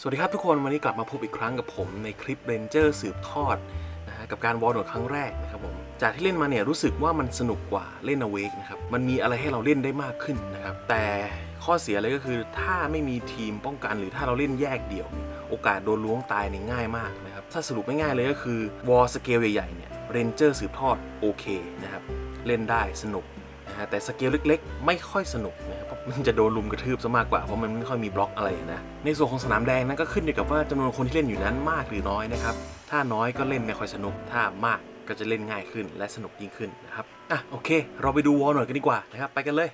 สวัสดีครับทุกคนวันนี้กลับมาพบอีกครั้งกับผมในคลิปเรนเจอร์สืบทอดนะฮะกับการวอลโดดครั้งแรกนะครับผมจากที่เล่นมาเนี่ยรู้สึกว่ามันสนุกกว่าเล่น Awake นะครับมันมีอะไรให้เราเล่นได้มากขึ้นนะครับแต่ข้อเสียเลยก็คือถ้าไม่มีทีมป้องกันหรือถ้าเราเล่นแยกเดี่ยว โอกาสโดนล้วงตายเนี่ยง่ายมากนะครับถ้าสรุปง่ายๆเลยก็คือวอลสเกลใหญ่ๆเนี่ยเรนเจอร์สืบทอดโอเคนะครับเล่นได้สนุกนะฮะแต่สเกลเล็กๆ ไม่ค่อยสนุกนะครับ มันจะโดนลุมกระทืบซะมากกว่าเพราะมันไม่ค่อยมีบล็อกอะไรนะ ในส่วนของสนามแดงนั้นก็ขึ้นอยู่กับว่าจำนวนคนที่เล่นอยู่นั้นมากหรือน้อยนะครับ ถ้าน้อยก็เล่นไม่ค่อยสนุก ถ้ามากก็จะเล่นง่ายขึ้นและสนุกยิ่งขึ้นนะครับ อะโอเค เราไปดูวอลหน่อยกันดีกว่านะครับ ไปกันเลย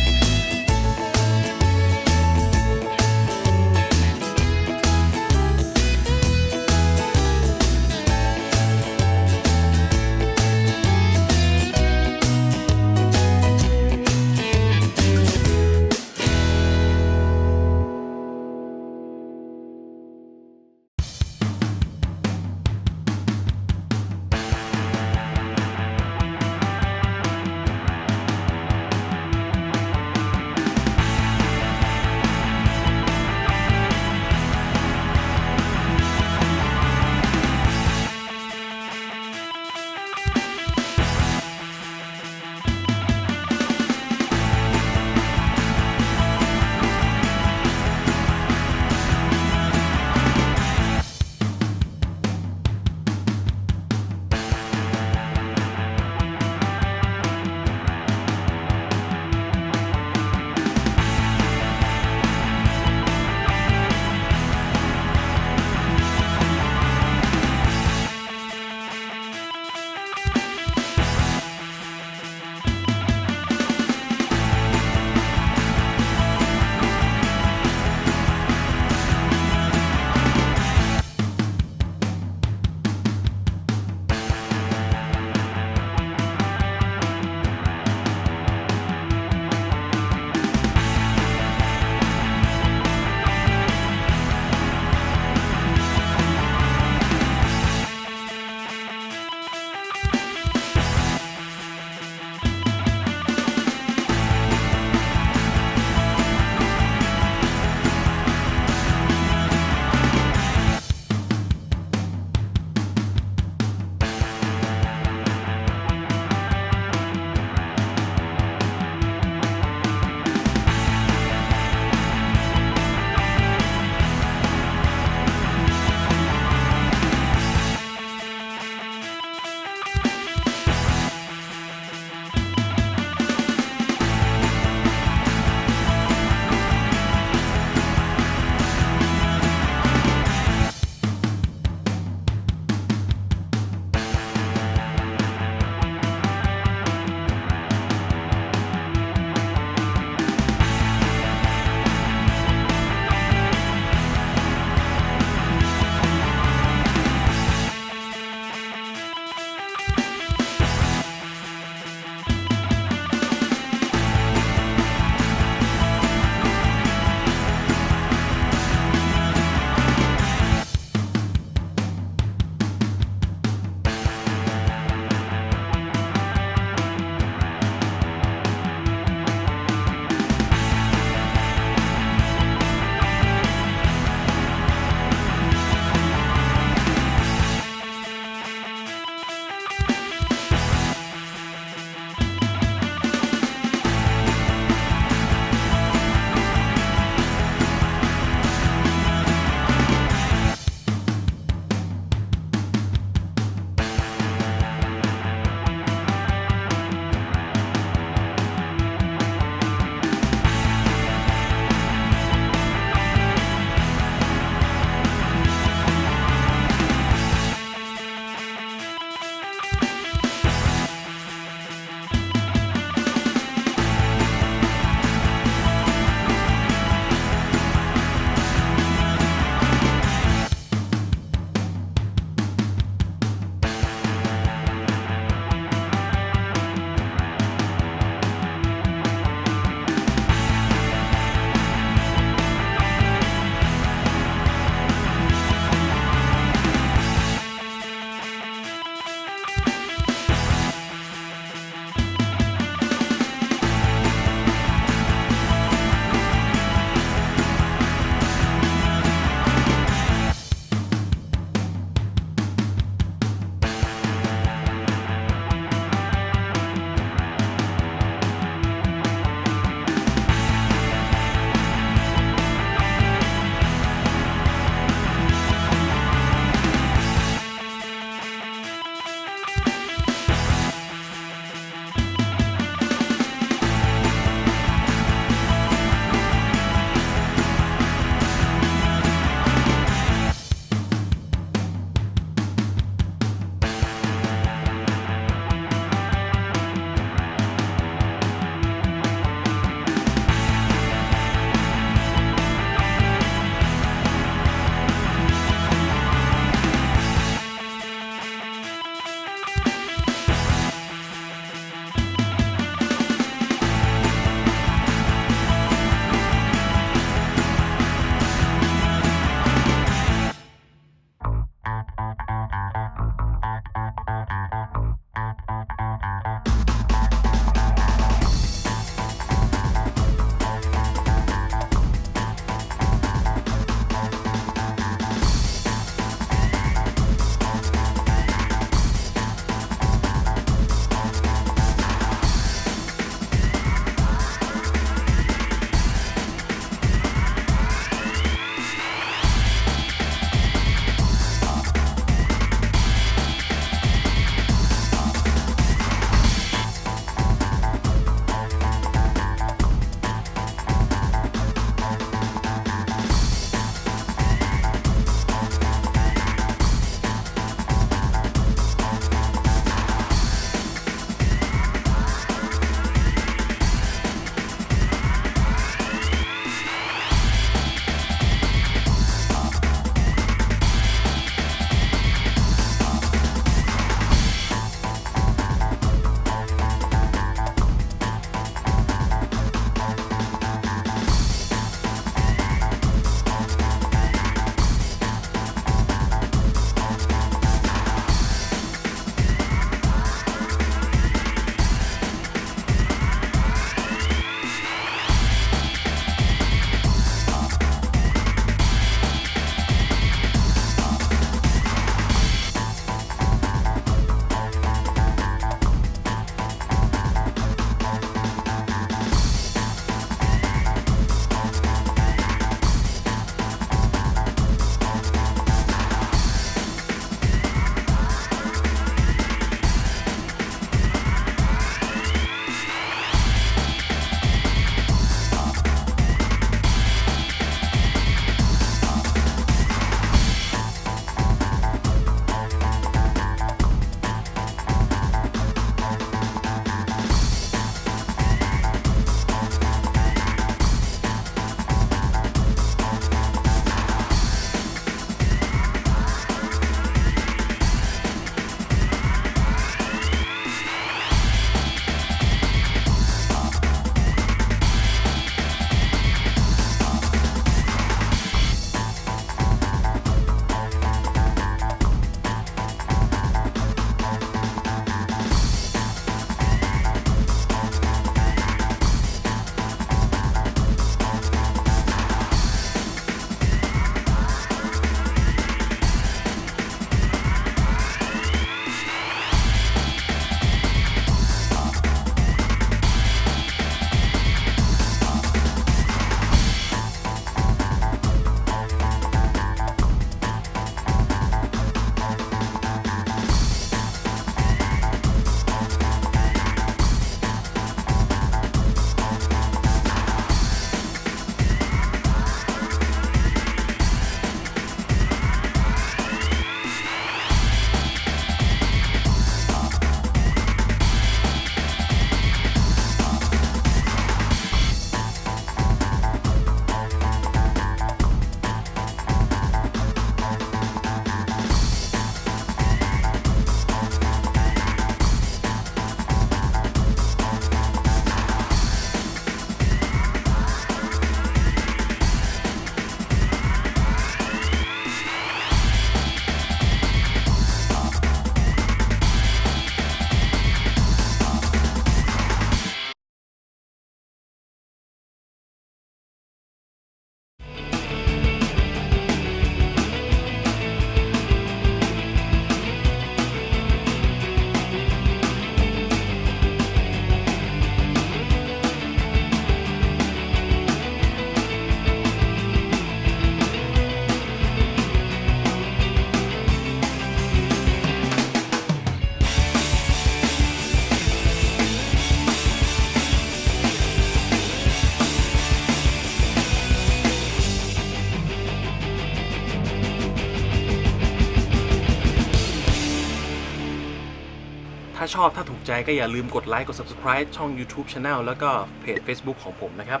าชอบถ้าถูกใจก็อย่าลืมกดไลค์กด subscribe ช่อง YouTube Channel แล้วก็เพจ Facebook ของผมนะครับ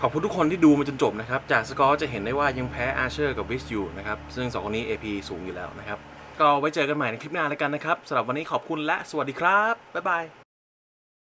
ขอบคุณทุกคนที่ดูมาจนจบนะครับ จากสกอร์จะเห็นได้ว่ายังแพ้อาเชอร์กับวิสอยู่นะครับ ซึ่งสองคนนี้ AP สูงอยู่แล้วนะครับ ก็ไว้เจอกันใหม่ในคลิปหน้าแล้วกันนะครับสำหรับวันนี้ขอบคุณและสวัสดีครับบ๊ายบาย